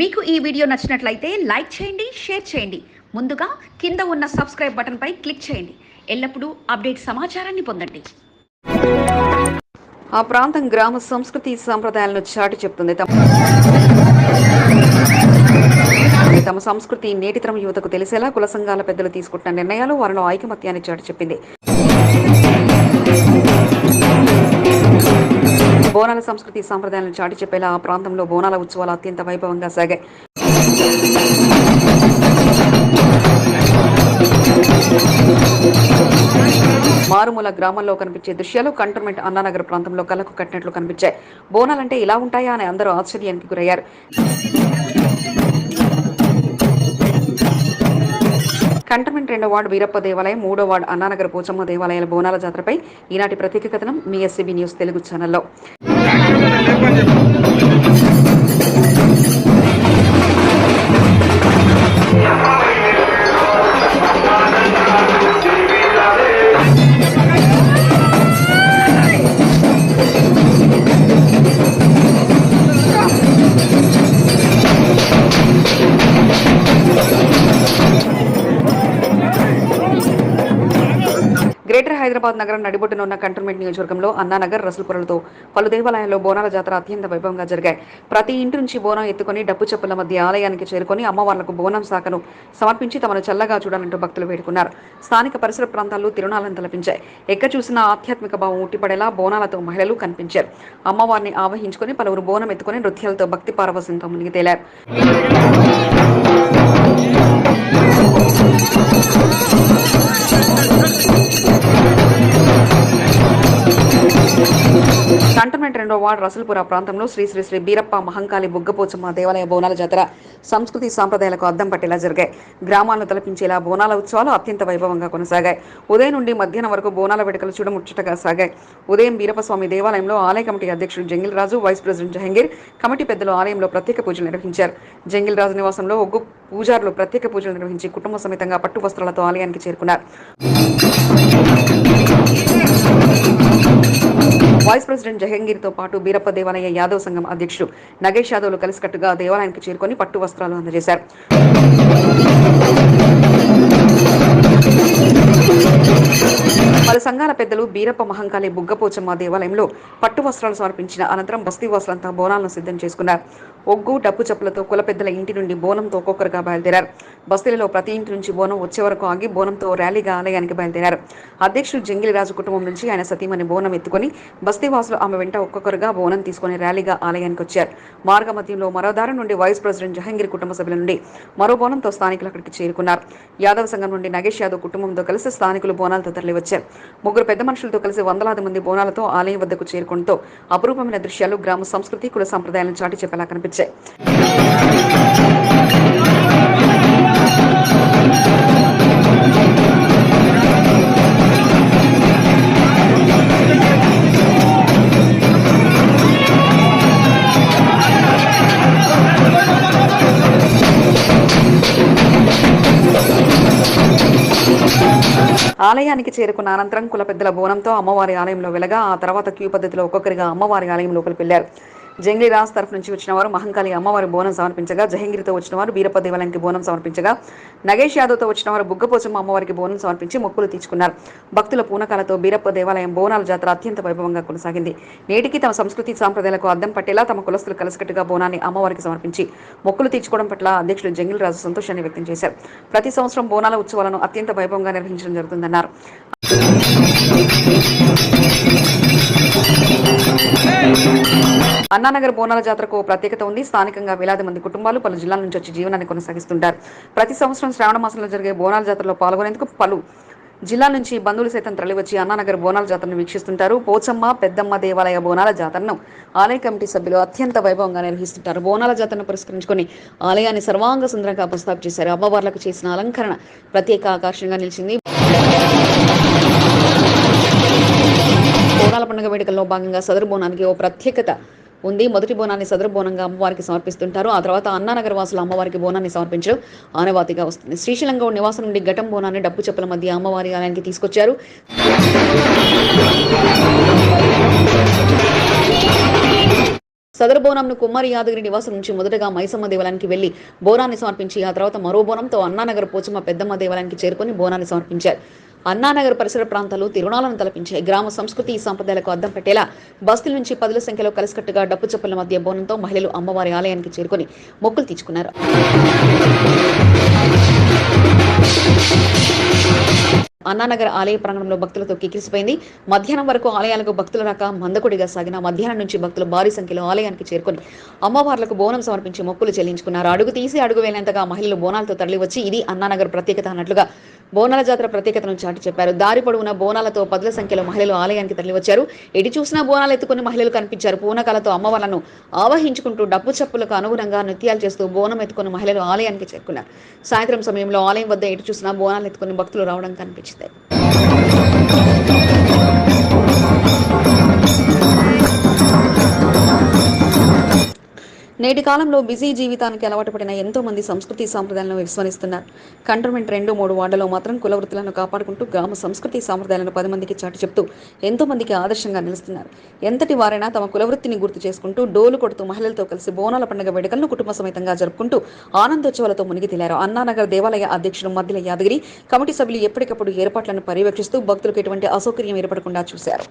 మీకు ఈ వీడియో నచ్చినట్లయితే లైక్ చేయండి షేర్ చేయండి. ముందుగా కింద ఉన్న సబ్స్క్రైబ్ బటన్పై క్లిక్ చేయండి. ఎల్లప్పుడూ అప్డేట్ సమాచారాన్ని పొందండి. ఆ ప్రాంతం గ్రామ సంస్కృతి సాంప్రదాయాలను చాటి చెప్తుంది. తమ తమ సంస్కృతి నేటితరం యువతకు తెలిసేలా కుల సంఘాల పెద్దలు తీసుకుంటున్న నిర్ణయాలు వారిలో ఐకమత్యాన్ని చాటి చెప్పింది. బోనాల సంస్కృతి సాంప్రదాయాలను చాటి చెప్పేలా ఆ ప్రాంతంలో బోనాల ఉత్సవాలు అత్యంత వైభవంగా సాగాయి. మారుమూల గ్రామాల్లో కనిపించే దృశ్యాలు కంటోన్మెంట్ అన్నానగర్ ప్రాంతంలో కళ్ళకు కట్టినట్లు కనిపించాయి. బోనాలంటే ఇలా ఉంటాయా అని అందరూ ఆశ్చర్యానికి గురయ్యారు. కంటమెంట్ రెండో వార్డు వీరప్ప దేవాలయం మూడో వార్డు అన్నానగర్ పోచమ్మ దేవాలయాల బోనాల జాతరపై ఈనాటి ప్రత్యేక కథనం మీ ఎస్సీబీ న్యూస్ తెలుగు ఛానల్లో. హైదరాబాద్ నగరం నడిబొట్టున ఉన్న కంటోన్మెంట్ నియోజకవర్గంలో అన్నానగర్ రసల్పురలతో పలు దేవాలయాల్లో బోనాల జాతర అత్యంత వైభవంగా జరిగాయి. ప్రతి ఇంటి నుంచి బోనం ఎత్తుకొని డప్పు చెప్పుల మధ్య ఆలయానికి చేరుకొని అమ్మవార్లకు బోనం శాఖను సమర్పించి తమను చల్లగా చూడాలంటూ భక్తులు వేడుకున్నారు. స్థానిక పరిసర ప్రాంతాల్లో తిరునాలను తలపించాయి. ఎక్క చూసిన ఆధ్యాత్మిక భావం ఉట్టిపడేలా బోనాలతో మహిళలు కనిపించారు. అమ్మవారిని ఆవహించుకొని పలువురు బోనం ఎత్తుకొని నృత్యాలతో భక్తి పారవశంతో మునిగి తేలారు కంటోన్మెంట్ రెండో వార్డు రసల్పుర ప్రాంతంలో శ్రీ శ్రీ శ్రీ బీరప్ప మహంకాళి బుగ్గపోచమ్మ దేవాలయ బోనాల జాతర సంస్కృతి సాంప్రదాయాలకు అద్దం పట్టేలా జరిగాయి. గ్రామాలను తలపించేలా బోనాల ఉత్సవాలు అత్యంత వైభవంగా కొనసాగాయి. ఉదయం నుండి మధ్యాహ్నం వరకు బోనాల వేడుకలు చూడముచ్చటగా సాగాయి. ఉదయం బీరప్ప స్వామి దేవాలయంలో ఆలయ కమిటీ అధ్యక్షుడు Jangil Raju vice president Jahangir committee పెద్దలు ఆలయంలో ప్రత్యేక పూజలు నిర్వహించారు. జంగిల్ రాజు నివాసంలో ఒగ్గు పూజారులు ప్రత్యేక పూజలు నిర్వహించి కుటుంబ సమేతంగా పట్టు వస్త్రాలతో ఆలయానికి చేరుకున్నారు. వైస్ ప్రెసిడెంట్ జహంగీర్తో పాటు బీరప్ప దేవాలయ యాదవ్ సంఘం అధ్యక్షుడు నగేష్ యాదవ్లు కలిసికట్టుగా దేవాలయానికి చేరుకొని పట్టు వస్త్రాలు అందజేశారు. పలు సంఘాల పెద్దలు బీరప్ప మహంకాళి బుగ్గపోచమ్మ దేవాలయంలో పట్టు వస్త్రాలు సమర్పించిన అనంతరం బస్తీ వాసులంతా బోనాలను సిద్ధం చేసుకున్నారు. ఒగ్గు డప్పు చెప్పులతో కుల పెద్దల ఇంటి నుండి బోనంతో ఒక్కొక్కరుగా బయలుదేరారు. బస్తీలలో ప్రతి ఇంటి నుంచి బోనం వచ్చే వరకు ఆగి బోనంతో ర్యాలీగా ఆలయానికి బయలుదేరారు. అధ్యక్షుడు జంగిలిరాజు కుటుంబం నుంచి ఆయన సతీమణి బోనం ఎత్తుకొని బస్తీవాసులు ఆమె వెంట ఒక్కొక్కరుగా బోనం తీసుకుని ర్యాలీగా ఆలయానికి వచ్చారు. మార్గ మధ్యంలో మరో దారి నుండి వైస్ ప్రెసిడెంట్ జహంగీర్ కుటుంబ సభ్యుల నుండి మరో బోనంతో స్థానికులు అక్కడికి చేరుకున్నారు. యాదవ సంఘం నుండి నగేష్ యాదవ్ కుటుంబంతో కలిసి స్థానికులు బోనాలతో తరలివచ్చారు. ముగ్గురు పెద్ద మనుషులతో కలిసి వందలాది మంది బోనాలతో ఆలయం వద్దకు చేరుకుంటూ అపురూపమైన దృశ్యాలు గ్రామ సంస్కృతి కుల సంప్రదాయాలను చాటి చెప్పేలా వచ్చాయి ఆలయానికి చేరుకున్న అనంతరం కుల పెద్దల బోనంతో అమ్మవారి ఆలయంలో వెలగా ఆ తర్వాత క్యూ పద్ధతిలో ఒక్కొక్కరిగా అమ్మవారి ఆలయం లోపలికి వెళ్ళారు జంగ్లీ రాజ్ తరఫు నుంచి వచ్చిన వారు మహంకాళి అమ్మవారి బోనం సమర్పించగా జహంగిరితో వచ్చిన వారు బీరప్ప దేవాలయానికి బోనం సమర్పించగా నగేష్ యాదవ్తో వచ్చిన వారు బుగ్గపోచమ్మ అమ్మవారికి బోనం సమర్పించి మొక్కులు తీర్చుకున్నారు. భక్తుల పూనకాలతో బీరప్ప దేవాలయం బోనాల జాతర అత్యంత వైభవంగా కొనసాగింది. నేటికి తమ సంస్కృతి సాంప్రదాయాలకు అద్దం పట్టేలా తమ కులస్తులు కలిసికట్టుగా బోనాన్ని అమ్మవారికి సమర్పించి మొక్కులు తీర్చుకోవడం పట్ల అధ్యక్షుడు జంగిల్ రాజు సంతోషాన్ని వ్యక్తం చేశారు. ప్రతి సంవత్సరం బోనాల ఉత్సవాలను అత్యంత వైభవంగా నిర్వహించడం జరుగుతుందన్నారు. అన్నానగర్ బోనాల జాతరకు ప్రత్యేకత ఉంది. స్థానికంగా వేలాది మంది కుటుంబాలు పలు జిల్లాల నుంచి వచ్చి జీవనాన్ని కొనసాగిస్తుంటారు. ప్రతి సంవత్సరం శ్రావణ మాసంలో జరిగే బోనాల జాతరలో పాల్గొనేందుకు పలు జిల్లా నుంచి బంధువులు సైతం తరలివచ్చి అన్నానగర్ బోనాల జాతరను వీక్షిస్తుంటారు. పోచమ్మ పెద్దమ్మ దేవాలయ బోనాల జాతరను ఆలయ కమిటీ సభ్యులు అత్యంత వైభవంగా నిర్వహిస్తుంటారు. బోనాల జాతరను పురస్కరించుకుని ఆలయాన్ని సర్వాంగ సుందరంగా ప్రస్తాపు చేశారు. అమ్మవార్లకు చేసిన అలంకరణ ప్రత్యేక ఆకర్షణగా నిలిచింది. బోనాల పండుగ వేడుకల్లో భాగంగా సదరు బోనానికి ఓ ప్రత్యేకత ఉంది. మొదటి బోనాన్ని సదరు బోనంగా అమ్మవారికి సమర్పిస్తుంటారు. ఆ తర్వాత అన్నానగర్ వాసులు అమ్మవారికి బోనాన్ని సమర్పించడం ఆనవాతిగా వస్తుంది. శ్రీశైలంగా నివాసం నుండి ఘటం బోనాన్ని డప్పు చెప్పుల మధ్య అమ్మవారి ఆలయానికి తీసుకొచ్చారు. సదరు బోనంను కుమ్మరి యాదగిరి నివాసం నుంచి మొదటగా మైసమ్మ దేవాలయానికి వెళ్ళి బోనాన్ని సమర్పించి ఆ తర్వాత మరో బోనంతో అన్నానగర్ పోచమ్మ పెద్దమ్మ దేవాలయానికి చేరుకొని బోనాన్ని సమర్పించారు. అన్నానగర్ పరిసర ప్రాంతాలు తిరుణాలను తలపించాయి. గ్రామ సంస్కృతి సంప్రదాయాలకు అద్దం పెట్టేలా బస్తీల నుంచి పదుల సంఖ్యలో కలిసికట్టుగా డప్పు చప్పుల మధ్య బోనంతో మహిళలు అమ్మవారి ఆలయానికి చేరుకొని మొక్కులు తీర్చుకున్నారు. అన్నానగర్ ఆలయ ప్రాంగణంలో భక్తులతో కిక్కిరిసిపోయింది. మధ్యాహ్నం వరకు ఆలయాలకు భక్తుల రాక మందకొడిగా సాగిన మధ్యాహ్నం నుంచి భక్తులు భారీ సంఖ్యలో ఆలయానికి చేరుకొని అమ్మవార్లకు బోనం సమర్పించి మొక్కులు చెల్లించుకున్నారు. అడుగు తీసి అడుగు వేలేంతగా మహిళలు బోనాలతో తరలివచ్చి ఇది అన్నానగర్ ప్రత్యేకత అన్నట్లుగా బోనాల జాతర ప్రత్యేకతను చాటి చెప్పారు. దారి పొడవున బోనాలతో పదుల సంఖ్యలో మహిళలు ఆలయానికి తరలివచ్చారు. ఎటు చూసినా బోనాలు ఎత్తుకుని మహిళలు కనిపించారు. పూనకాలతో అమ్మవార్లను ఆవహించుకుంటూ డప్పు చప్పులకు అనుగుణంగా నృత్యాలు చేస్తూ బోనం ఎత్తుకుని మహిళలు ఆలయానికి చేరుకున్నారు. సాయంత్రం సమయంలో ఆలయం వద్ద ఎటు చూసినా బోనాలు ఎత్తుకుని భక్తులు రావడం కనిపించింది. నేటి కాలంలో బిజీ జీవితానికి అలవాటు పడిన ఎంతో మంది సంస్కృతి సాంప్రదాయాలను విస్మరిస్తున్నారు. కంటర్మెంట్ రెండు మూడు వార్డులో మాత్రం కుల వృత్తులను కాపాడుకుంటూ గ్రామ సంస్కృతి సాంప్రదాయాలను పది మందికి చాటి చెప్తూ ఎంతో మందికి ఆదర్శంగా నిలుస్తున్నారు. ఎంతటి వారైనా తమ కులవృత్తిని గుర్తు చేసుకుంటూ డోలు కొడుతూ మహిళలతో కలిసి బోనాల పండుగ వేడుకలను కుటుంబ సమేతంగా జరుపుకుంటూ ఆనందోత్సవాలతో మునిగి తేలారు అన్నానగర్ దేవాలయ అధ్యక్షుడు మద్దిల యాదగిరి కమిటీ సభ్యులు ఎప్పటికప్పుడు ఏర్పాట్లను పర్యవేక్షిస్తూ భక్తులకు ఎటువంటి అసౌకర్యం ఏర్పడకుండా చూశారు.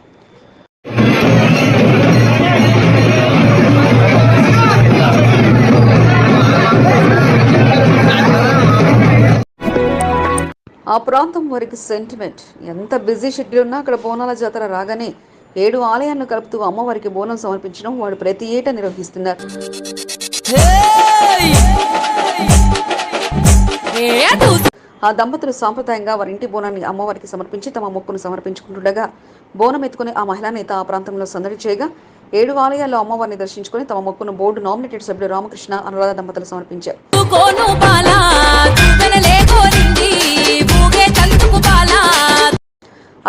ఆ ప్రాంతం వారికి సెంటిమెంట్ ఎంత బిజీ షెడ్యూల్ ఉన్నా అక్కడ బోనాల జాతర రాగానే ఏడు ఆలయాలను కలుపుతూ అమ్మవారికి బోనం సమర్పించడం వాడు ప్రతి ఏటా నిర్వహిస్తున్నారు. ఆ దంపతులు సాంప్రదాయంగా వారి ఇంటి బోనాన్ని అమ్మవారికి సమర్పించి తమ మొక్కును సమర్పించుకుంటుండగా బోనం ఎత్తుకుని ఆ మహిళా నేత ఆ ప్రాంతంలో సందడి చేయగా ఏడు ఆలయాల్లో అమ్మవారిని దర్శించుకుని తమ మొక్కును బోర్డు నామినేటెడ్ సభ్యుడు రామకృష్ణ అనురాధ దంపతులు సమర్పించారు.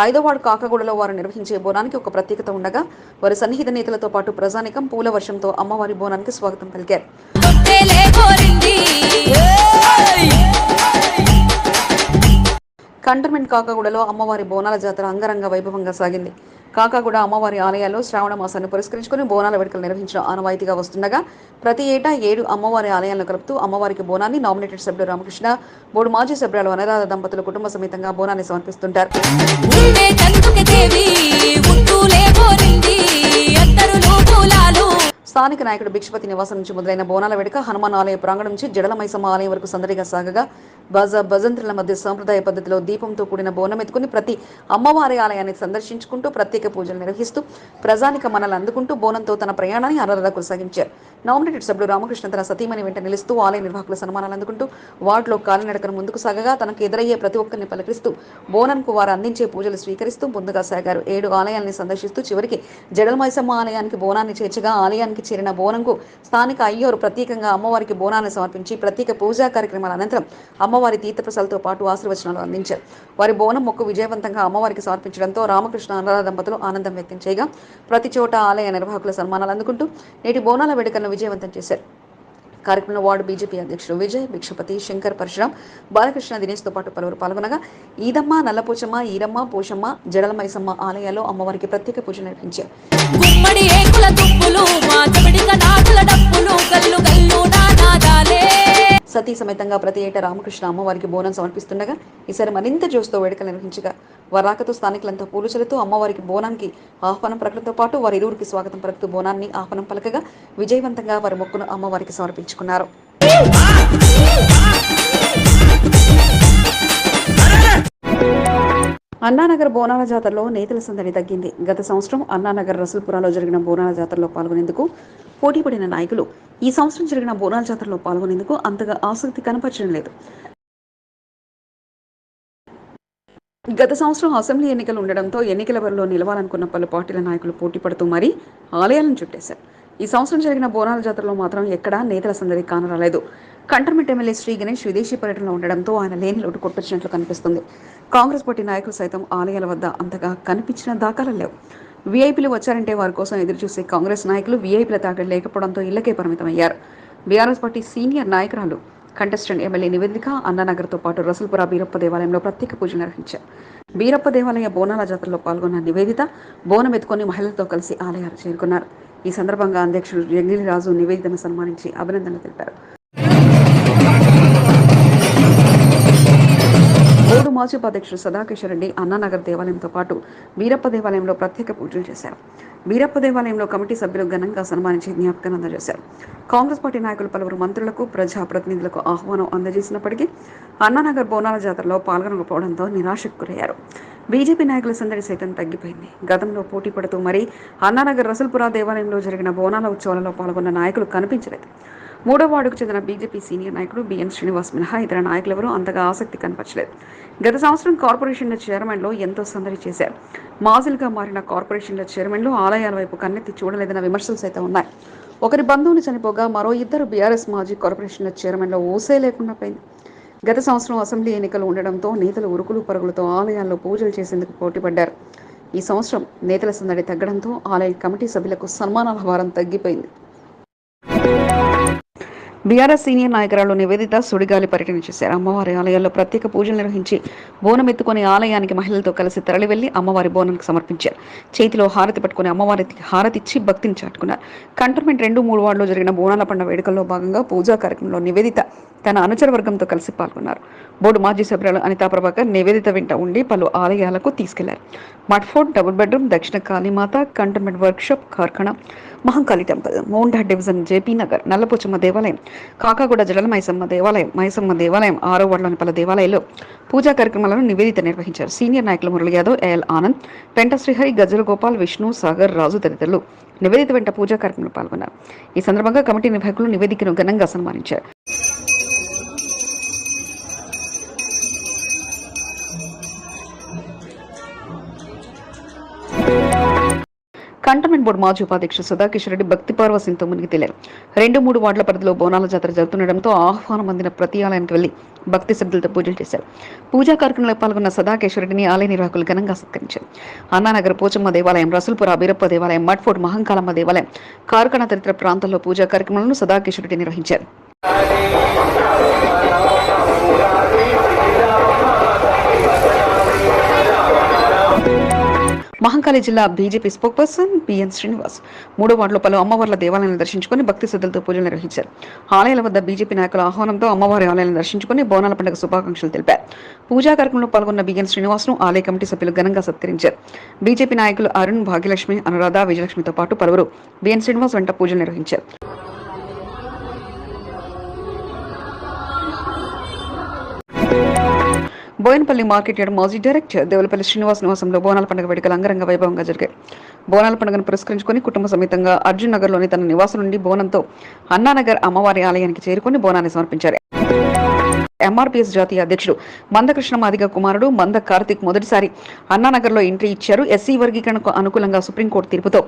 ఐదో వార్డు కాకగూడలో వారు నిర్వహించే బోనానికి ఒక ప్రత్యేకత ఉండగా వారి సన్నిహిత నేతలతో పాటు ప్రజానికం పూల వర్షంతో అమ్మవారి బోనానికి స్వాగతం పలికారు. కంటర్మెంట్ కాకాగూడలో అమ్మవారి బోనాల జాతర అంగరంగ వైభవంగా సాగింది. కాకాగూడ అమ్మవారి ఆలయాల్లో శ్రావణ మాసాన్ని పురస్కరించుకుని బోనాల వేడుకలు నిర్వహించడం ఆనవాయితీగా వస్తుండగా ప్రతి ఏటా ఏడు అమ్మవారి ఆలయాలను కలుపుతూ అమ్మవారికి బోనాన్ని నామినేటెడ్ సభ్యుడు రామకృష్ణ మూడు మాజీ సభ్యురాలు అనరాధ దంపతులు కుటుంబ సమేతంగా బోనాన్ని సమర్పిస్తుంటారు. స్థానిక నాయకుడు భిక్షపతి నివాసం నుంచి మొదలైన బోనాల వేడుక హనుమాన్ ఆలయ ప్రాంగణం నుంచి జడలమైసమ్మ ఆలయం వరకు సందడిగా సాగగా బజ భజంత్రుల మధ్య సాంప్రదాయ పద్ధతిలో దీపంతో కూడిన బోనం ఎత్తుకుని ప్రతి అమ్మవారి ఆలయాన్ని సందర్శించుకుంటూ ప్రత్యేక పూజలు నిర్వహిస్తూ ప్రజానిక మనలు అందుకుంటూ బోనంతో తన ప్రయాణాన్ని అనరద కొనసాగించారు. నామినేటెడ్ సభ్యుడు రామకృష్ణ తన సతీమణి వెంట నిలుస్తూ ఆలయ నిర్వాహకుల సన్మానాలు అందుకుంటూ వార్డులో కాలినడకను ముందుకు సాగగా తనకు ఎదురయ్యే ప్రతి ఒక్కరిని పలకరిస్తూ బోనన్కు వారు అందించే పూజలు స్వీకరిస్తూ ముందుగా సాగారు. ఏడు ఆలయాల్ని సందర్శిస్తూ చివరికి జడల్మైసమ్మ ఆలయానికి బోనాన్ని చేర్చగా ఆలయానికి చేరిన బోనంకు స్థానిక అయ్యోరు ప్రత్యేకంగా అమ్మవారికి బోనాన్ని సమర్పించి ప్రత్యేక పూజా కార్యక్రమాల అనంతరం అమ్మవారి తీర్థప్రసాలతో పాటు ఆశీర్వచనాలు అందించారు. వారి బోనం మొక్కు విజయవంతంగా అమ్మవారికి సమర్పించడంతో రామకృష్ణ అనురాధ దంపతులు ఆనందం వ్యక్తం చేయగా ప్రతి చోట ఆలయ నిర్వాహకుల సన్మానాలు అందుకుంటూ నేటి బోనాల వేడుకలను విజయవంతం చేశారు. కార్యక్రమంలో వార్డు బీజేపీ అధ్యక్షుడు విజయ్ భిక్షపతి శంకర్ పరశురాం బాలకృష్ణ దినేష్తో పాటు పలువురు పాల్గొనగా ఈదమ్మ నల్లపోచమ్మ ఈరమ్మ పోషమ్మ జడలమైసమ్మ ఆలయాల్లో అమ్మవారికి ప్రత్యేక పూజ నిర్వహించారు. గుమ్మడి ఏకుల తుప్పులు మా చెబడిక నాటుల డప్పులు సతీ సమేతంగా ప్రతి ఏటా రామకృష్ణ అమ్మవారికి బోనం సమర్పిస్తుండగా ఈసారి మరింత జోస్తో వేడుకలు నిర్వహించగా వరాకతో స్థానికులంతా పూలు చల్లుతూ అమ్మవారికి బోనానికి ఆహ్వానం పలకడంతో పాటు వారి ఇరువురికి స్వాగతం పలుకుతూ బోనాన్ని ఆహ్వానం పలకగా విజయవంతంగా వారి మొక్కును అమ్మవారికి సమర్పించుకున్నారు. అన్నానగర్ బోనాల జాతరలో నేతల సందడి తగ్గింది. గత సంవత్సరం అన్నానగర్ రసూల్పురాలో జరిగిన బోనాల జాతరలో పాల్గొనేందుకు పోటీపడిన నాయకులు ఈ సంవత్సరం జరిగిన బోనాల జాతరలో పాల్గొనేందుకు అంతగా ఆసక్తి కనపరచడం లేదు. గత సంవత్సరం అసెంబ్లీ ఎన్నికలు ఉండడంతో ఎన్నికల బరిలో నిలవాలనుకున్న పలు పార్టీల నాయకులు పోటీ పడుతూ మరీ ఆలయాలను చుట్టేశారు. ఈ సంవత్సరం జరిగిన బోనాల జాతరలో మాత్రం ఎక్కడా నేతల సందడి కానరాలేదు. కంటర్మెంట్ ఎమ్మెల్యే శ్రీ గణేష్ విదేశీ పర్యటనలో ఉండడంతో ఆయన లేని లోటు కొట్టొచ్చినట్లు కనిపిస్తుంది. కాంగ్రెస్ పార్టీ నాయకులు సైతం ఆలయాల వద్ద అంతగా కనిపించిన దాఖలు లేవు. వీఐపీలు వచ్చారంటే వారి కోసం ఎదురుచూసే కాంగ్రెస్ నాయకులు వీఐపీల తాకిడి లేకపోవడంతో ఇళ్ళకే పరిమితమయ్యారు. బీఆర్ఎస్ పార్టీ సీనియర్ నాయకురాలు కంటెస్టెంట్ ఎమ్మెల్యే నివేదిక అన్నానగర్తో పాటు రసల్పుర బీరప్ప దేవాలయంలో ప్రత్యేక పూజలు నిర్వహించారు. బీరప్ప దేవాలయ బోనాల జాతరలో పాల్గొన్న నివేదిత బోనం ఎత్తుకొని మహిళలతో కలిసి ఆలయాలు చేరుకున్నారు. ఈ సందర్భంగా అధ్యక్షుడు జంగిలి నివేదితను సన్మానించి అభినందనలు తెలిపారు. మాజీ ఉపాధ్యక్షుడు సదాకిషన్ రెడ్డి అన్నానగర్ దేవాలయంతో పాటు వీరప్ప దేవాలయంలో ప్రత్యేక పూజలు చేశారు. వీరప్ప దేవాలయంలో కమిటీ సభ్యులు ఘనంగా సన్మానించి జ్ఞాపకం అందజేశారు. కాంగ్రెస్ పార్టీ నాయకులు పలువురు మంత్రులకు ప్రజాప్రతినిధులకు ఆహ్వానం అందజేసినప్పటికీ అన్నానగర్ బోనాల జాతరలో పాల్గొనకపోవడంతో నిరాశకు గురయ్యారు. బీజేపీ నాయకుల సందడి సైతం తగ్గిపోయింది. గతంలో పోటీ పడుతూ మరీ అన్నానగర్ రసల్పురా దేవాలయంలో జరిగిన బోనాల ఉత్సవాలలో పాల్గొన్న నాయకులు కనిపించలేదు. మూడో వార్డుకు చెందిన బీజేపీ సీనియర్ నాయకుడు బిఎన్ శ్రీనివాస్ మినహా ఇతర నాయకులెవరూ అంతగా ఆసక్తి కనపరచలేదు. గత సంవత్సరం కార్పొరేషన్ల చైర్మన్లో ఎంతో సందడి చేశారు. మాజిల్గా మారిన కార్పొరేషన్ల చైర్మన్లు ఆలయాల వైపు కన్నెత్తి చూడలేదన్న విమర్శలు సైతం ఉన్నాయి. ఒకరి బంధువులు చనిపోగా మరో ఇద్దరు బీఆర్ఎస్ మాజీ కార్పొరేషన్ల చైర్మన్లో ఊసే లేకుండా పోయింది. గత సంవత్సరం అసెంబ్లీ ఎన్నికలు ఉండడంతో నేతలు ఉరుకులు పరుగులతో ఆలయాల్లో పూజలు చేసేందుకు పోటీపడ్డారు. ఈ సంవత్సరం నేతల సందడి తగ్గడంతో ఆలయ కమిటీ సభ్యులకు సన్మానాల భారం తగ్గిపోయింది. బీఆర్ఎస్ సీనియర్ నాయకురాలు నివేదిత సుడిగాలి పర్యటన చేశారు అమ్మవారి ఆలయాల్లో ప్రత్యేక పూజలు నిర్వహించి బోనం ఎత్తుకొని ఆలయానికి మహిళలతో కలిసి తరలివెళ్ళి అమ్మవారి బోనానికి సమర్పించారు. చేతిలో హారతి పట్టుకుని అమ్మవారికి హారతి ఇచ్చి భక్తిని చాటుకున్నారు. కంటోన్మెంట్ రెండు మూడు వార్డులో జరిగిన బోనాల పండుగ వేడుకల్లో భాగంగా పూజా కార్యక్రమంలో నివేదిత తన అనుచర వర్గంతో కలిసి పాల్గొన్నారు. బోర్డు మాజీ సభ్యురాలు అనితా ప్రభాకర్ నివేదిత వెంట ఉండి పలు ఆలయాలకు తీసుకెళ్ళారు. మట్ఫోర్డ్ డబుల్ బెడ్రూమ్ దక్షిణ Kalimata cantonment workshop Karkhana Mahankali temple Monda division JP Nagar Nallapochamma దేవాలయం కాకాగూడ జడల మైసమ్మ దేవాలయం మైసమ్మ దేవాలయం ఆరో వార్డులోని పలు దేవాలయాల్లో పూజా కార్యక్రమాలను నివేదిత నిర్వహించారు. సీనియర్ నాయకులు మురళి యాదవ్ ఏఎల్ ఆనంద్ పెంట శ్రీహరి గజల గోపాల్ విష్ణు సాగర్ రాజు తదితరులు నివేదిత వెంట పూజా కార్యక్రమంలో పాల్గొన్నారు. ఈ సందర్భంగా కమిటీ నిర్వాహకులు నివేదికను ఘనంగా సన్మానించారు. కంటోన్మెంట్ బోర్డు మాజీ ఉపాధ్యక్షుడు సుధాకిషోర్ రెడ్డి భక్తి పార్వసింతో మునిగి తేలారు. రెండు మూడు వార్డుల పరిధిలో బోనాల జాతర జరుగుతుండటంతో ఆహ్వానం అందిన ప్రతి ఆలయానికి వెళ్ళి భక్తి శ్రద్ధలతో పూజలు చేశారు. పూజా కార్యక్రమంలో పాల్గొన్న సదాకేశ్వరుడిని ఆలయ నిర్వాహకులు ఘనంగా సత్కరించారు. అన్నానగర్ పోచమ్మ దేవాలయం రసుల్పుర బీరప్ప దేవాలయం మట్ఫోర్డ్ మహంకాలమ్మ దేవాలయం కార్కణ తదితర ప్రాంతాల్లో పూజా కార్యక్రమాలను సదాకేశ్వరుడి రెడ్డి నిర్వహించారు. మహంకాళి జిల్లా BJP spokesperson BN Srinivas మూడో వార్డులో పలు అమ్మవార్ల దేవాలయాలను దర్శించుకుని భక్తి శ్రద్ధలతో పూజలు నిర్వహించారు. ఆలయాల వద్ద బీజేపీ నాయకుల ఆహ్వానంతో అమ్మవారి ఆలయాలను దర్శించుకుని బోనాల పండుగ శుభాకాంక్షలు తెలిపారు. పూజా కార్యక్రమంలో పాల్గొన్న బిఎన్ శ్రీనివాస్ను ఆలయ కమిటీ సభ్యులు ఘనంగా సత్కరించారు. బీజేపీ నాయకులు అరుణ్ భాగ్యలక్ష్మి అనురాధ విజయలక్ష్మితో పాటు పలువురు బిఎన్ శ్రీనివాస్ వెంట పూజలు నిర్వహించారు. బోయనపల్లి మార్కెట్ యార్డ్ మాజీ డైరెక్టర్ దేవులపల్లి శ్రీనివాస్ నివాసంలో బోనాల పండుగ వేడుకలు అంగరంగ వైభవంగా జరిగాయి. బోనాల పండుగను పురస్కరించుకొని కుటుంబ సమేతంగా అర్జున్ నగర్లోని తన నివాసం నుండి బోనంతో అన్నానగర్ అమ్మవారి ఆలయానికి చేరుకొని బోనాన్ని సమర్పించారు. ఎంఆర్పీఎస్ జాతీయ అధ్యక్షుడు మందకృష్ణ మాదిగ కుమారుడు మంద కార్తిక్ మొదటిసారి అన్నానగర్లో ఎంట్రీ ఇచ్చారు. ఎస్సీ వర్గీకరణకు అనుకూలంగా సుప్రీంకోర్టు తీర్పుతో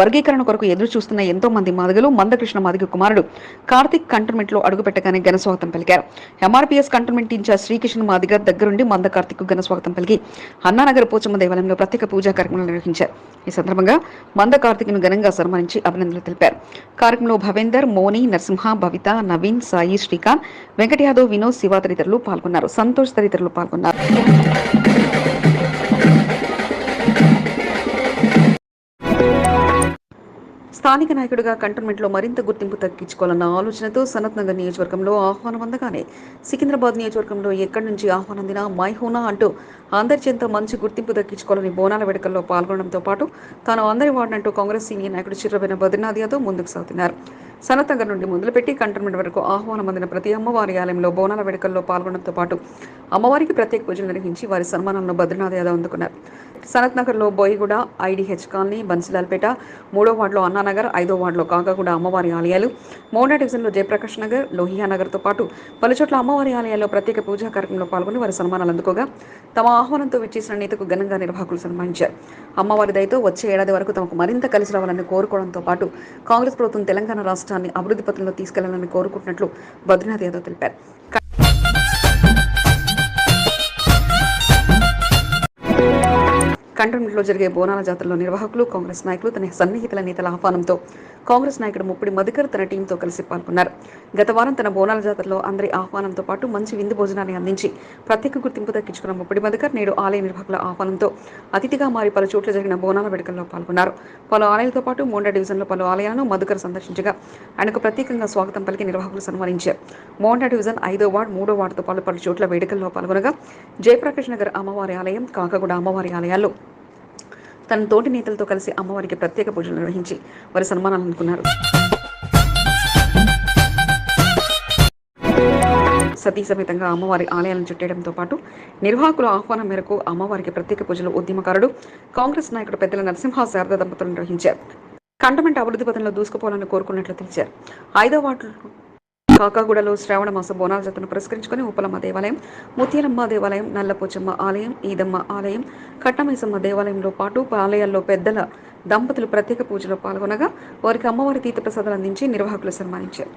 వర్గీకరణ కొరకు ఎదురు చూస్తున్న ఎంతో మంది మాదిగలు మందకృష్ణ మాదిగ కుమారుడు కార్తిక్ కంటోన్మెంట్లో అడుగుపెట్టగానే ఘనస్వాగతం పలికారు. MRPS cantonment in-charge Srikrishna Madiga దగ్గరుండి మంద కార్తిక్ ఘనస్వాగతం పలికి అన్నానగర్ పోచమ్మ దేవాలయంలో ప్రత్యేక పూజా కార్యక్రమాలు నిర్వహించారు. ఈ సందర్భంగా మంద కార్తిక్ను ఘనంగా సన్మానించి అభినందనలు తెలిపారు. కార్యక్రమంలో భవేందర్ మోని నరసింహ భవిత నవీన్ సాయి శ్రీకాంత్ వెంకట యాదవ్ వినోద్ శివ తదితరులు పాల్గొన్నారు. సంతోష్ తదితరులు పాల్గొన్నారు. స్థానిక నాయకుడిగా కంటోన్మెంట్లో మరింత గుర్తింపు తగ్గించుకోవాలన్న ఆలోచనతో సనత్ నగర్ నియోజకవర్గంలో ఆహ్వానం అందగానే. సికింద్రాబాద్ నియోజకవర్గంలో ఎక్కడి నుంచి ఆహ్వానం అందినా మైహోనా అంటూ అందరి చెంత మంచి గుర్తింపు దక్కించుకోవాలని బోనాల వేడుకల్లో పాల్గొనడంతో పాటు తాను అందరి వాడినంటూ కాంగ్రెస్ సీనియర్ నాయకుడు చిర్రబైన బద్రీనాథ్ యాదవ్ ముందుకు సాగుతున్నారు. సనత్ నగర్ నుండి మొదలుపెట్టి కంటోన్మెంట్ వరకు ఆహ్వానం అందిన ప్రతి అమ్మవారి ఆలయంలో బోనాల వేడుకల్లో పాల్గొనడంతో పాటు అమ్మవారికి ప్రత్యేక పూజలు నిర్వహించి వారి సన్మానంలో బద్రీనాథ్ యాదవ్ అందుకున్నారు. సనత్ నగర్లో బోయిగూడ ఐడిహెచ్ కాలనీ బన్సిలాల్పేట మూడో వార్డులో అన్నానగర్ ఐదో వార్డులో కాకాగూడ అమ్మవారి ఆలయాలు. మోండా డివిజన్లో జయప్రకాష్ నగర్ లోహియా నగర్తో పాటు పలు చోట్ల అమ్మవారి ఆలయాల్లో ప్రత్యేక పూజా కార్యక్రమంలో పాల్గొని వారి సన్మానాలు అందుకోగా తమ ఆహ్వానంతో విచ్చేసిన నేతకు ఘనంగా నిర్వాహకులు సన్మానించారు. అమ్మవారి దయతో వచ్చే ఏడాది వరకు తమకు మరింత కలిసి రావాలని కోరుకోవడంతో పాటు కాంగ్రెస్ ప్రభుత్వం తెలంగాణ రాష్ట్రాన్ని అభివృద్ధి పథంలో తీసుకెళ్ళాలని కోరుకుంటున్నట్లు బద్రీనాథ్ యాదవ్ తెలిపారు. కంటోన్మెంట్లో జరిగే బోనాల జాతరలో నిర్వాహకులు కాంగ్రెస్ నాయకులు తన సన్నిహితుల నేతల ఆహ్వానంతో కాంగ్రెస్ నాయకుడు ముప్పిడి మధుకర్ తన టీంతో కలిసి పాల్గొన్నారు. గత వారం తన బోనాల జాతరలో అందరి ఆహ్వానంతో పాటు మంచి విందు భోజనాన్ని అందించి ప్రత్యేక గుర్తింపు దక్కించుకున్న ముప్పిడి మధుకర్ నేడు ఆలయ నిర్వాహకుల ఆహ్వానంతో అతిథిగా మారి పలు చోట్ల జరిగిన బోనాల వేడుకల్లో పాల్గొన్నారు. పలు ఆలయాలతో పాటు మోండా డివిజన్లో పలు ఆలయాలను మధుకర్ సందర్శించగా ఆయనకు ప్రత్యేకంగా స్వాగతం పలికి నిర్వాహకులు సన్మానించారు. మోండా డివిజన్ ఐదో వార్డు మూడో వార్డుతో పాటు పలు చోట్ల వేడుకల్లో పాల్గొనగా జయప్రకాష్ నగర్ అమ్మవారి ఆలయం కాకగూడ అమ్మవారి ఆలయాల్లో తన తోటి నేతలతో కలిసి అమ్మవారికి ప్రత్యేక పూజలు నిర్వహించి వారి సన్మానాలు అందుకున్నారు. సతీ సమేతంగా అమ్మవారి ఆలయాలను చుట్టేయడంతో పాటు నిర్వాహకుల ఆహ్వానం మేరకు అమ్మవారికి ప్రత్యేక పూజలు ఉద్యమకారుడు కాంగ్రెస్ నాయకుడు పెద్దల నరసింహ శారద దంపతులు నిర్వహించారు. కంటమెంట్ అభివృద్ధి పథంలో దూసుకుపోవాలని కోరుకున్నట్లు తెలిపారు. ఐదో వార్డు కాకాగూడలో శ్రావణ మాస బోనాల జతను పురస్కరించుకుని ఉప్పలమ్మ దేవాలయం ముత్యాలమ్మ దేవాలయం నల్లపోచమ్మ ఆలయం ఈదమ్మ ఆలయం కట్టమేసమ్మ దేవాలయంలో పాటు ఆలయాల్లో పెద్దల దంపతులు ప్రత్యేక పూజలో పాల్గొనగా వారికి అమ్మవారి తీర్థప్రసాదాలు అందించి నిర్వాహకులు సన్మానించారు.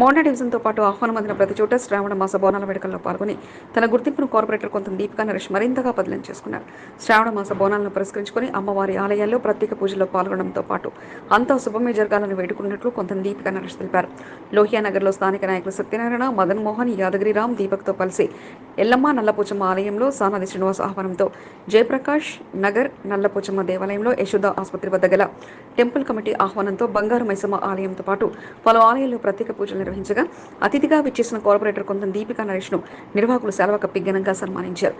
మోండా డివిజన్తో పాటు ఆహ్వానం అందిన ప్రతి చోట శ్రావణ మాస బోనాల వేడుకల్లో పాల్గొని తన గుర్తింపును కార్పొరేటర్ కొంత దీపికా నరేష్ మరింతగా బదిలీ చేసుకున్నారు. శ్రావణ మాస బోనాలను పురస్కరించుకుని అమ్మవారి ఆలయాల్లో ప్రత్యేక పూజల్లో పాల్గొనడంతో పాటు అంతా శుభమే జరగాలని వేడుకున్నట్లు కొంత దీపికా నరేష్ తెలిపారు. లోహియానగర్లో స్థానిక నాయకులు సత్యనారాయణ మదన్ మోహన్ యాదగిరి రామ్ దీపక్తో కలిసి ఎల్లమ్మ నల్లపోచమ్మ ఆలయంలో సానాది శ్రీనివాస్ ఆహ్వానంతో జయప్రకాష్ నగర్ నల్లపోచమ్మ దేవాలయంలో యశోద ఆసుపత్రి వద్ద గల టెంపుల్ కమిటీ ఆహ్వానంతో బంగారు మైసమ్మ ఆలయంతో పాటు పలు ఆలయాల్లో ప్రత్యేక పూజలు నిర్వహించగా అతిథిగా విచ్చేసిన కార్పొరేటర్ కొంత దీపికా నరేష్ను నిర్వాహకులు సెలవ కప్పి ఘనంగా సన్మానించారు.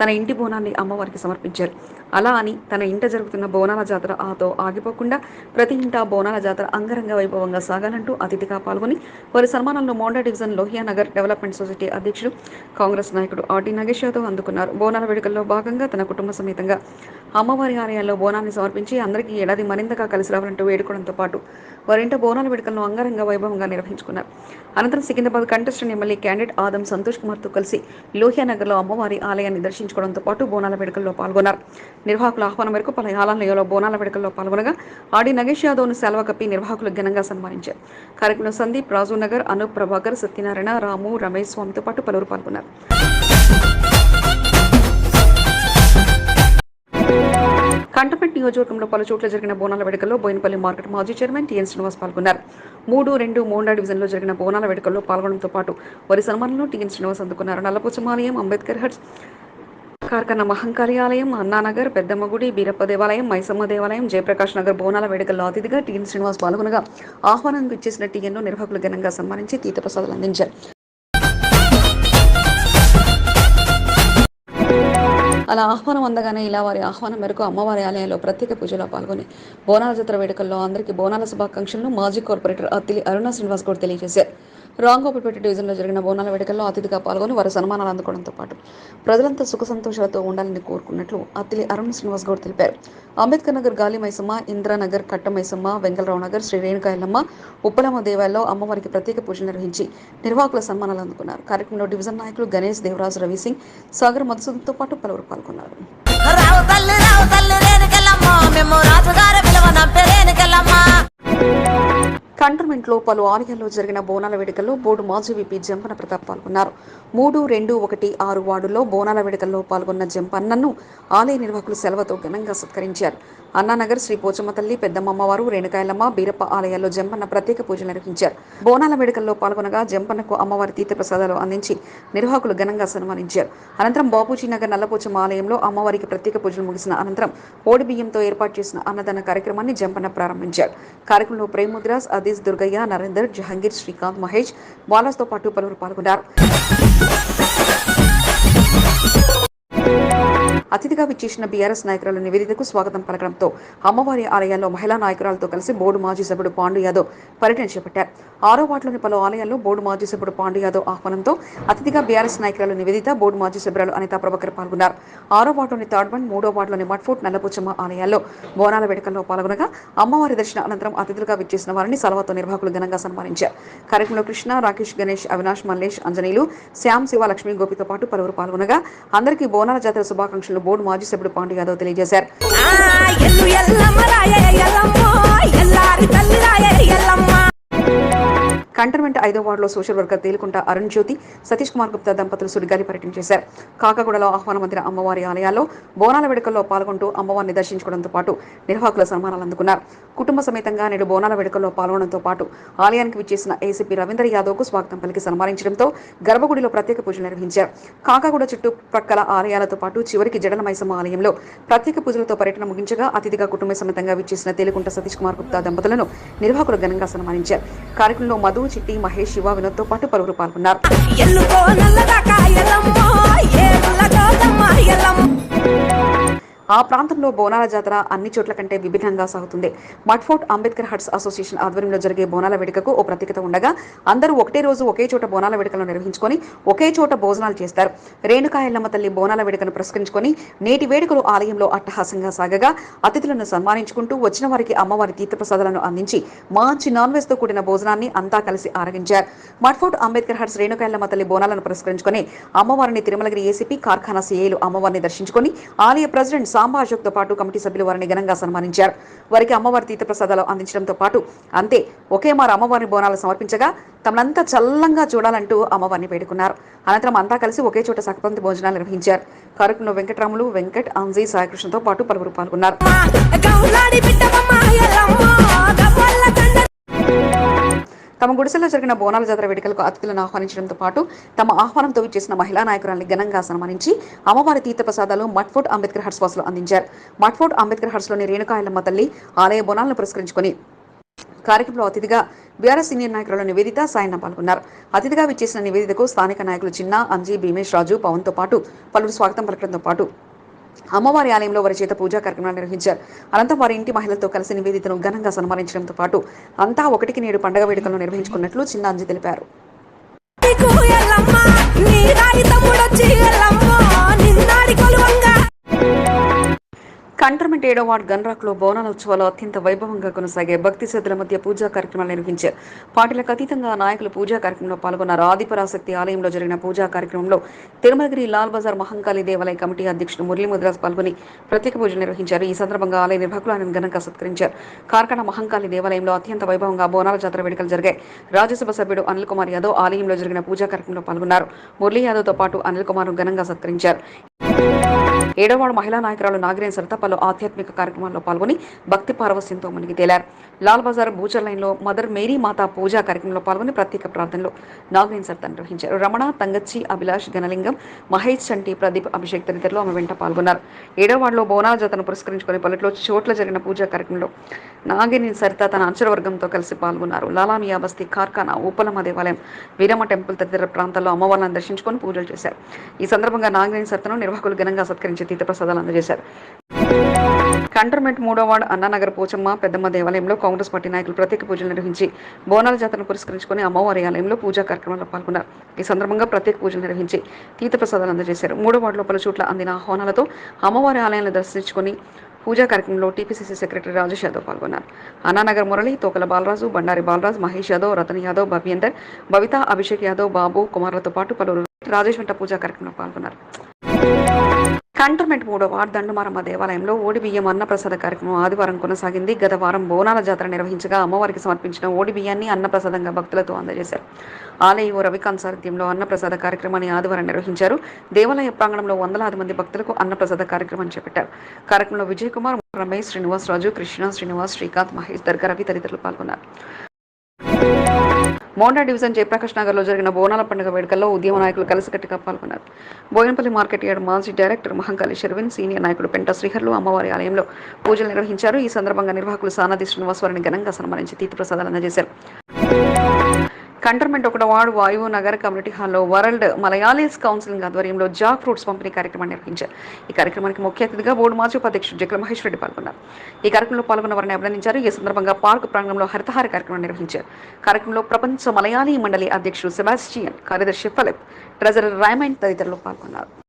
తన ఇంటి బోనాన్ని అమ్మవారికి సమర్పించారు. అలా అని తన ఇంట జరుగుతున్న బోనాల జాతర ఆతో ఆగిపోకుండా ప్రతి ఇంట బోనాల జాతర అంగరంగ వైభవంగా సాగాలంటూ అతిథిగా పాల్గొని వారి సన్మానంలో Monda division Lohia Nagar development society అధ్యక్షుడు కాంగ్రెస్ నాయకుడు ఆర్టీ నాగేష్ యాదవ్ అందుకున్నారు. బోనాల వేడుకల్లో భాగంగా తన కుటుంబ సమేతంగా అమ్మవారి ఆలయాల్లో బోనాన్ని సమర్పించి అందరికీ ఏడాది మరింతగా కలిసి రావాలంటూ వేడుకోవడంతో పాటు వారింట బోనాల వేడుకలను అంగరంగ వైభవంగా నిర్వహించుకున్నారు. అనంతరం Secunderabad contestant MLA candidate Adam Santosh కుమార్తో కలిసి లోహియా నగర్లో అమ్మవారి ఆలయాన్ని దర్శించుకోవడంతో పాటు బోనాల వేడుకల్లో పాల్గొన్నారు. నిర్వాహకుల ఆహ్వానం మేరకు పలు ఆలయాల్లో బోనాల వేడుకల్లో పాల్గొనగా ఆడి నగేష్ యాదవ్ను సెలవు కప్పి నిర్వాహకులు ఘనంగా సన్మానించారు కార్యక్రమంలో సందీప్ రాజు నగర్ అనూప్ ప్రభాకర్ సత్యనారాయణ రాము రమేష్ స్వామితో పాటు పలువురు పాల్గొన్నారు కంటపెట్ నియోజకవర్గంలో పలు చోట్ల జరిగిన బోనాల వేడుకల్లో బోయినపల్లి మార్కెట్ మాజీ చైర్మన్ టీఎన్ శ్రీనివాస్ పాల్గొన్నారు మూడు రెండు మోండా డివిజన్లో జరిగిన బోనాల వేడుకల్లో పాల్గొనడంతో పాటు వారి సన్మానంలో టీఎన్ శ్రీనివాస్ అందుకున్నారు నల్లపోచమాలయం అంబేద్కర్ హట్స్ కార్కన్న మహంకాళి ఆలయం అన్నానగర్ పెద్దమ్మ గుడి బీరప్ప దేవాలయం మైసమ్మ దేవాలయం జయప్రకాష్ నగర్ బోనాల వేడుకల్లో అతిథిగా టీఎన్ శ్రీనివాస్ పాల్గొనగా ఆహ్వానం ఇచ్చేసిన టీఎన్ను నిర్వాహకులు ఘనంగా సన్మానించి తీర్థప్రసాదాలు అందించారు. అలా ఆహ్వానం అందగానే ఇలా వారి ఆహ్వానం మేరకు అమ్మవారి ఆలయంలో ప్రత్యేక పూజలో పాల్గొని బోనాల జాతర వేడుకల్లో అందరికీ బోనాల శుభాకాంక్షలను మాజీ కార్పొరేటర్ అత్తిలి అరుణ శ్రీనివాస్ గౌడ్ తెలియజేశారు. రాంగోపల్పేట డివిజన్లో జరిగిన బోనాల వేడుకల్లో అతిథిగా పాల్గొని వారి సన్మానాలు అందుకోవడంతో పాటు ప్రజలంతా సుఖ సంతోషాలతో ఉండాలని కోరుకున్నట్లు అత్తిలి అరుణ్ శ్రీనివాస్ గౌడ్ తెలిపారు. అంబేద్కర్ నగర్ గాలి మైసమ్మ ఇంద్రానగర్ కట్ట మైసమ్మ వెంకలరావు నగర్ శ్రీ రేణుకాయలమ్మ ఉప్పలమ్మ దేవాలయంలో అమ్మవారికి ప్రత్యేక పూజలు నిర్వహించి నిర్వాహకుల సన్మానాలు అందుకున్నారు. కార్యక్రమంలో డివిజన్ నాయకులు గణేష్ దేవరాజు రవి సింగ్ సాగర్ మధుసూదన్తో పాటు పలువురు పాల్గొన్నారు. కంటోన్మెంట్లో పలు ఆలయాల్లో జరిగిన బోనాల వేడుకల్లో బోర్డు మాజీ విపి జంపన ప్రతాప్ పాల్గొన్నారు. మూడు రెండు ఒకటి ఆరు వార్డుల్లో బోనాల వేడుకల్లో పాల్గొన్న జంపన్నను ఆలయ నిర్వాహకులు సెలవుతో ఘనంగా సత్కరించారు. అన్నానగర్ శ్రీ పోచమ్మ తల్లి పెద్దమ్మవారు రేణుకాయలమ్మ బీరప్ప ఆలయాల్లో జంపన్న ప్రత్యేక పూజలు నిర్వహించారు. బోనాల వేడుకల్లో పాల్గొనగా జంపన్నకు అమ్మవారి తీర్థప్రసాదాలు అందించి నిర్వాహకులు ఘనంగా సన్మానించారు. అనంతరం బాపూజీ నగర్ నల్లపోచమ్మ ఆలయంలో అమ్మవారికి ప్రత్యేక పూజలు ముగిసిన అనంతరం ఓడి బియ్యంతో ఏర్పాటు చేసిన అన్నదాన కార్యక్రమాన్ని జంపన్న ప్రారంభించారు. కార్యక్రమంలో ప్రేముద్రాస్ అదీస్ దుర్గయ్య నరేందర్ జహంగీర్ శ్రీకాంత్ మహేష్ బాలాస్తో పాటు పలువురు పాల్గొన్నారు. అతిథిగా విచ్చేసిన బీఆర్ఎస్ నాయకురాలు నివేదితకు స్వాగతం పలకడంతో అమ్మవారి ఆలయాల్లో మహిళా నాయకురాలతో కలిసి బోర్డు మాజీ సభ్యుడు పాండు యాదవ్ పర్యటన చేపట్టారు. ఆరో వాటిలోని పలు ఆలయాల్లో బోర్డు మాజీ సభ్యుడు పాండు యాదవ్ ఆహ్వానంతో అతిథిగా బీఆర్ఎస్ నాయకురాలు నివేదిత బోర్డు మాజీ సభ్యురాలు అనితా ప్రభాకర్ పాల్గొన్నారు. ఆరో వాటిలోని థర్డ్ బండ్ మూడో వాటిలోని మట్ఫోర్ట్ నల్లపుచ్చమ్మ ఆలయాల్లో బోనాల వేడుకల్లో పాల్గొనగా అమ్మవారి దర్శన అనంతరం అతిథులుగా విచ్చేసిన వారిని సలవాతో నిర్వాహకులు ఘనంగా సన్మానించారు. కార్యక్రమంలో కృష్ణ రాకేష్ గణేష్ అవినాష్ మల్లేష్ అంజనీలు శ్యామ్ శివ లక్ష్మీ గోపితో పాటు పలువురు పాల్గొనగా అందరికీ బోనాల జాతర శుభాకాంక్షలు బోర్డు మాజీ సభ్యుడు పాండు యాదవ్ తెలియజేశారు. ఎల్లమ్మ. కంటర్మెంట్ ఐదో వార్డులో సోషల్ వర్కర్ తేలుకుంట అరుణ్ జ్యోతి సతీష్ కుమార్ గుప్తా దంపతులు సుడిగాలి పర్యటన చేశారు కాకగూడలో ఆహ్వాన మందిర అమ్మవారి ఆలయాల్లో బోనాల వేడుకల్లో పాల్గొంటూ అమ్మవారిని దర్శించుకోవడంతో పాటు నిర్వాహకుల సన్మానాలు అందుకున్నారు. కుటుంబ సమేతంగా నేడు బోనాల వేడుకల్లో పాల్గొనడంతో పాటు ఆలయానికి విచ్చేసిన ఏసీపీ రవీంద్ర యాదవ్కు స్వాగతం పలికి సన్మానించడంతో గర్భగుడిలో ప్రత్యేక పూజలు నిర్వహించారు. కాకాగూడ చుట్టుప్రక్కల ఆలయాలతో పాటు చివరికి జడల మైసమ్మ ఆలయంలో ప్రత్యేక పూజలతో పర్యటన ముగించగా అతిథిగా కుటుంబ సమేతంగా విచ్చేసిన తేలికుంట సతీష్ కుమార్ గుప్తా దంపతులను నిర్వాహకులు ఘనంగా సన్మానించారు. కార్యక్రమంలో మధు చిట్టి మహేష్ శివ వినోద్తో పాటు పలువురు పాల్గొన్నారు. ఎల్లుకో నల్లగా ఎల్లమ్మ ఏడుల ఆ ప్రాంతంలో బోనాల జాతర అన్ని చోట్ల కంటే విభిన్నంగా సాగుతుంది. మట్ఫోర్ట్ అంబేద్కర్ హట్స్ అసోసియేషన్ ఆధ్వర్యంలో జరిగే బోనాల వేడుకకు ఓ ప్రత్యేకత ఉండగా అందరూ ఒకటే రోజు ఒకే చోట బోనాల వేడుకలను నిర్వహించుకొని ఒకే చోట భోజనాలు చేస్తారు. రేణుకాయల్లమ్మ తల్లి బోనాల వేడుకను పురస్కరించుకొని నేటి వేడుకలు ఆలయంలో అట్టహాసంగా సాగగా అతిథులను సన్మానించుకుంటూ వచ్చిన వారికి అమ్మవారి తీర్థప్రసాదాలను అందించి మంచి నాన్ వెజ్తో కూడిన భోజనాన్ని అంతా కలిసి ఆరగించారు. మట్ఫోర్ట్ అంబేద్కర్ హట్స్ రేణుకాయల్లమ్మ తల్లి బోనాలను పురస్కరించుకొని అమ్మవారిని తిరుమలగిరి ఏసీపీ కార్ఖానా సీఏలు అమ్మవారిని దర్శించుకొని ఆలయ ప్రెసిడెంట్ సాంబా అశోక్తో పాటు కమిటీ సభ్యులు వారిని ఘనంగా సన్మానించారు. వారికి అమ్మవారి తీర్థప్రసాదాలు అందించడంతో పాటు అంతే ఒకే మారు అమ్మవారిని బోనాలు సమర్పించగా తమనంతా చల్లంగా చూడాలంటూ అమ్మవారిని వేడుకున్నారు. అనంతరం అంతా కలిసి ఒకే చోట సకపంతి భోజనాలు నిర్వహించారు. కార్యక్రమంలో వెంకటరాములు వెంకట్ అంజీ సాయకృష్ణతో పాటు పలువురు పాల్గొన్నారు. తమ గుడిసెలో జరిగిన బోనాల జాతర వేడుకలకు అతిథులను ఆహ్వానించడంతో పాటు తమ ఆహ్వానంతో ఇచ్చేసిన మహిళా నాయకురాల్ని ఘనంగా సన్మానించి అమ్మవారి తీర్థప్రసాదాలు మట్ఫోర్ట్ అంబేద్కర్ హర్స్ వాసులు అందించారు. మట్ఫోర్ట్ అంబేద్కర్ హట్స్లోని రేణుకాయలమ్మ తల్లి ఆలయ బోనాలను పురస్కరించుకొని కార్యక్రమంలో అతిథిగా బీఆర్ఎస్ సీనియర్ నాయకురాలు నివేదిత సాయన్న పాల్గొన్నారు. అతిథిగా విచ్చేసిన నివేదితకు స్థానిక నాయకులు చిన్న అంజీ భీమేష్ రాజు పవన్తో పాటు పలువురు స్వాగతం పలకడంతో పాటు అమ్మవారి ఆలయంలో వారి చేత పూజా కార్యక్రమాలు నిర్వహించారు. అనంతరం వారి ఇంటి మహిళలతో కలిసి నివేదితను ఘనంగా సన్మానించడంతో పాటు అంతా ఒకటికి నేడు పండగ వేడుకలను నిర్వహించుకున్నట్లు చిన్నాంజి తెలిపారు. నీ తమ్ముడొచ్చి నిన్నాడి కొలువంగా కంటర్మెంట్ ఏడో వార్డ్ గన్రాక్లో బోనాల ఉత్సవాలు అత్యంత వైభవంగా కొనసాగే భక్తి శ్రద్ధల మధ్య పూజా కార్యక్రమాలు నిర్వహించారు. పార్టీలకు అతీతంగా నాయకులు పూజా కార్యక్రమంలో పాల్గొన్నారు. ఆదిపరాశక్తి ఆలయంలో జరిగిన పూజా కార్యక్రమంలో తిరుమలగిరి లాల్ బజార్ మహంకాళి దేవాలయ కమిటీ అధ్యక్షుడు మురళీ ముద్రాస్ పాల్గొని ప్రత్యేక పూజలు నిర్వహించారు. ఈ సందర్భంగా ఆలయ నిర్వాహకులు ఆయన ఘనంగా సత్కరించారు. కార్కాడ మహంకాళి దేవాలయంలో అత్యంత వైభవంగా బోనాల జాతర వేడుకలు జరిగాయి. రాజ్యసభ సభ్యుడు అనిల్ కుమార్ యాదవ్ ఆలయంలో జరిగిన పూజా కార్యక్రమంలో పాల్గొన్నారు. మురళీ యాదవ్తో పాటు అనిల్ కుమార్ ఘనంగా సత్కరించారు. ఏడవాడు మహిళా నాయకురాలు నాగిరేని సరిత పలు ఆధ్యాత్మిక కార్యక్రమాల్లో పాల్గొని భక్తి పారవస్యంతో మునిగి తేలారు లాల్ బజార్ బూచర్ లైన్లో మదర్ మేరీ మాతా పూజా కార్యక్రమంలో పాల్గొని ప్రత్యేక ప్రార్థనలో నాగిరేని సరిత నిర్వహించారు. రమణ తంగచ్చి అభిలాష్ గణలింగం మహేష్ చంటి ప్రదీప్ అభిషేక్ తదితరులు ఆమె వెంట పాల్గొన్నారు. ఏడవాడులో బోనాల జాతను పురస్కరించుకుని పల్లెట్లో చోట్ల జరిగిన పూజా కార్యక్రమంలో నాగిని సరిత తన అంచరవర్గంతో కలిసి పాల్గొన్నారు. లాలామియా బస్తీ కార్ఖానా ఉప్పలమ్మ దేవాలయం వీరమ్మ టెంపుల్ తదితర ప్రాంతాల్లో అమ్మవారిని దర్శించుకొని పూజలు చేశారు. ఈ సందర్భంగా నాగిని సరితను నిర్వాహకులు ఘనంగా సత్కరించారు. సత్కరించి తీర్థప్రసాదాలు అందజేశారు. కంటర్మెంట్ మూడో వార్డు అన్నానగర్ పోచమ్మ పెద్దమ్మ దేవాలయంలో కాంగ్రెస్ పార్టీ నాయకులు ప్రత్యేక పూజలు నిర్వహించి బోనాల జాతరను పురస్కరించుకుని అమ్మవారి ఆలయంలో పూజా కార్యక్రమంలో పాల్గొన్నారు. ఈ సందర్భంగా ప్రత్యేక పూజలు నిర్వహించి తీర్థప్రసాదాలు అందజేశారు. మూడో వార్డులో పలు చోట్ల అందిన ఆహ్వానాలతో అమ్మవారి ఆలయాన్ని దర్శించుకొని పూజా కార్యక్రమంలో టీపీసీసీ సెక్రటరీ రాజేష్ యాదవ్ పాల్గొన్నారు. అన్నానగర్ మురళి తోకల బాలరాజు బండారి బాలరాజ్ మహేష్ యాదవ్ రతన్ యాదవ్ భవ్యందర్ బవిత అభిషేక్ యాదవ్ బాబు కుమార్లతో పాటు పలువురు రాజేష్ వెంట పూజా కార్యక్రమంలో పాల్గొన్నారు. కంటోన్మెంట్ మూడో వార్డు దండుమారమ్మ దేవాలయంలో ఓడిబియ్యం అన్నప్రసాద కార్యక్రమం ఆదివారం కొనసాగింది. గత వారం బోనాల జాతర నిర్వహించగా అమ్మవారికి సమర్పించిన ఓడిబియ్యాన్ని అన్నప్రసాదంగా భక్తులతో అందజేశారు. ఆలయ రవికాంత్ సారథ్యంలో అన్నప్రసాద కార్యక్రమాన్ని ఆదివారం నిర్వహించారు. దేవాలయ ప్రాంగణంలో వందలాది మంది భక్తులకు అన్నప్రసాద కార్యక్రమం చేపట్టారు. కార్యక్రమంలో విజయ్ కుమార్ రమేష్ శ్రీనివాస్ రాజు కృష్ణ శ్రీనివాస్ శ్రీకాంత్ మహేష్ దర్గా రవి తదితరులు పాల్గొన్నారు. మోండా డివిజన్ జయప్రకాష్ నగర్లో జరిగిన బోనాల పండుగ వేడుకల్లో ఉద్యమ నాయకులు కలిసికట్టుగా పాల్గొన్నారు. బోయినపల్లి మార్కెట్ యార్డ్ మాజీ డైరెక్టర్ మహంకాళి షెర్విన్ సీనియర్ నాయకుడు పెంట శ్రీహర్లు అమ్మవారి ఆలయంలో పూజలు నిర్వహించారు. ఈ సందర్భంగా నిర్వాహకులు సానాది శ్రీనివాస్ వారిని ఘనంగా సన్మానించి తీర్థప్రసాదాలు అందజేశారు. కంటర్మెంట్ ఒకట వార్డు వాయువు నగర కమ్యూనిటీ హాల్లో వరల్డ్ మలయాళీస్ కౌన్సిలింగ్ ఆధ్వర్యంలో జాక్ ఫ్రూట్స్ పంపిణీ కార్యక్రమాన్ని నిర్వహించారు. ఈ కార్యక్రమానికి ముఖ్య అతిథిగా బోర్డు మాజీ ఉపాధ్యక్షుడు జగల మహేష్ రెడ్డి పాల్గొన్నారు. ఈ కార్యక్రమంలో పాల్గొన్న వారిని అభినందించారు. ఈ సందర్భంగా పార్క్ ప్రాంగణంలో హరితహార కార్యక్రమం నిర్వహించారు. కార్యక్రమంలో ప్రపంచ మలయాళీ మండలి అధ్యక్షుడు సెబాస్టియన్ కార్యదర్శి ఫలిప్ ట్రెజరర్ రాయమైన్ తదితరులు పాల్గొన్నారు.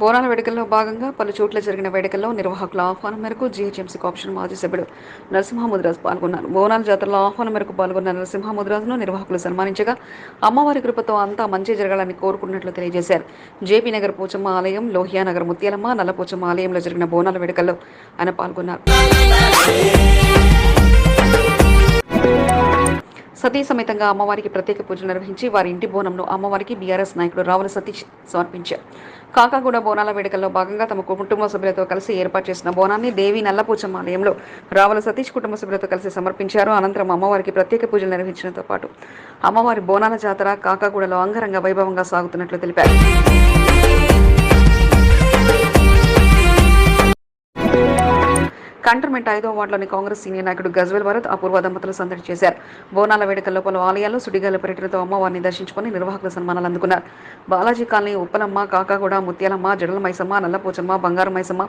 బోనాల వేడుకల్లో భాగంగా పలు చోట్ల జరిగిన వేడుకల్లో నిర్వాహకుల ఆహ్వానం మేరకు జీహెచ్ఎంసీ కాప్షన్ మాజీ సభ్యుడు నరసింహముద్రాజ్ పాల్గొన్నారు. బోనాల జాతరలో ఆహ్వానం మేరకు పాల్గొన్న నరసింహముద్రాజ్ను నిర్వాహకులు సన్మానించగా అమ్మవారి కృపతో అంతా మంచి జరగాలని కోరుకున్నట్లు తెలియజేశారు. జేపీ నగర్ పోచమ్మ ఆలయం లోహియానగర్ ముత్యాలమ్మ నల్లపోచమ్మ ఆలయంలో జరిగిన బోనాల వేడుకల్లో ఆయన పాల్గొన్నారు. సతీ సమేతంగా అమ్మవారికి ప్రత్యేక పూజలు నిర్వహించి వారి ఇంటి బోనంను అమ్మవారికి బీఆర్ఎస్ నాయకుడు రావుల సతీష్ సమర్పించారు. కాకాగూడ బోనాల వేడుకల్లో భాగంగా తమ కుటుంబ సభ్యులతో కలిసి ఏర్పాటు చేసిన బోనాన్ని దేవి నల్లపోచమ్మ ఆలయంలో రావుల సతీష్ కుటుంబ సభ్యులతో కలిసి సమర్పించారు. అనంతరం అమ్మవారికి ప్రత్యేక పూజలు నిర్వహించడంతో పాటు అమ్మవారి బోనాల జాతర కాకాగూడలో అంగరంగ వైభవంగా సాగుతున్నట్లు తెలిపారు. కంటర్మెంట్ ఐదో వార్డులోని కాంగ్రెస్ సీనియర్ నాయకుడు గజ్వేల్ భరత్ అపూర్వ దంపతులు సందడి చేశారు. బోనాల వేడుకల్లో పలు ఆలయాల్లో సుడిగాల పర్యటనతో అమ్మవారిని దర్శించుకుని నిర్వాహకుల సన్మానాలు అందుకున్నారు. బాలాజీ కాలనీ ఉప్పలమ్మ కాకాగూడ ముత్యాలమ్మ జడల మైసమ్మ నల్లపోచమ్మ బంగారు మైసమ్మ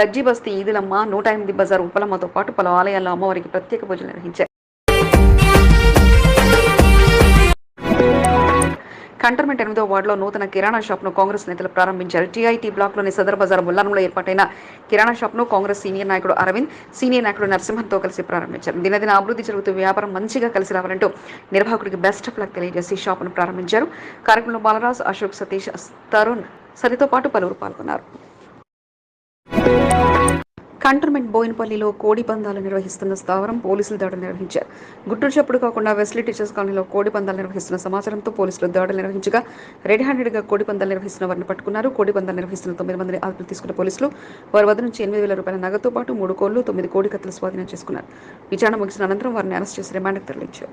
దర్జీ బస్తీ ఈదులమ్మ నూట ఎనిమిది బజార్ ఉప్పలమ్మతో పాటు పలు ఆలయాల్లో అమ్మవారికి ప్రత్యేక పూజలు నిర్వహించారు. కంటర్మెంట్ ఎనిమిదో వార్డులో నూతన కిరాణా షాప్ను కాంగ్రెస్ నేతలు ప్రారంభించారు. టీఐటీ బ్లాక్లోని సదర్ బజార్ ముల్లారంలో ఏర్పాటైన కిరాణా షాప్ను కాంగ్రెస్ సీనియర్ నాయకుడు అరవింద్ సీనియర్ నాయకుడు నరసింహన్తో కలిసి ప్రారంభించారు. దినదిన అభివృద్ధి జరుగుతూ వ్యాపారం మంచిగా కలిసి రావాలంటూ నిర్వాహకుడికి బెస్ట్ ఆఫ్ లక్ తెలియజేసి షాపును ప్రారంభించారు. కార్యక్రమంలో బాలరాజ్ అశోక్ సతీష్ తరుణ్ సరితో పాటు పలువురు పాల్గొన్నారు. కంటోన్మెంట్ బోయినపల్లిలో కోడి పందాలు నిర్వహిస్తున్న స్థావరం పోలీసులు దాడులు నిర్వహించారు. గుట్టూరు చప్పుడు కాకుండా వెస్లీ టీచర్స్ కాలనీలో కోడి పందాలు నిర్వహిస్తున్న సమాచారంతో పోలీసులు దాడులు నిర్వహించగా రెడ్ హ్యాండెడ్గా కోడి పందాలు నిర్వహిస్తున్న వారిని పట్టుకున్నారు. కోడి పందాలు నిర్వహిస్తున్న తొమ్మిది మందిని అదుపులు తీసుకున్న పోలీసులు వారి వద్ద నుంచి ఎనిమిది వేల రూపాయల నగదుతో పాటు మూడు కోళ్ళు తొమ్మిది కోడి కత్తులు స్వాధీనం చేసుకున్నారు. విచారణ ముగిసిన అనంతరం వారిని అరెస్ట్ చేసి రిమాండ్కు తరలించారు.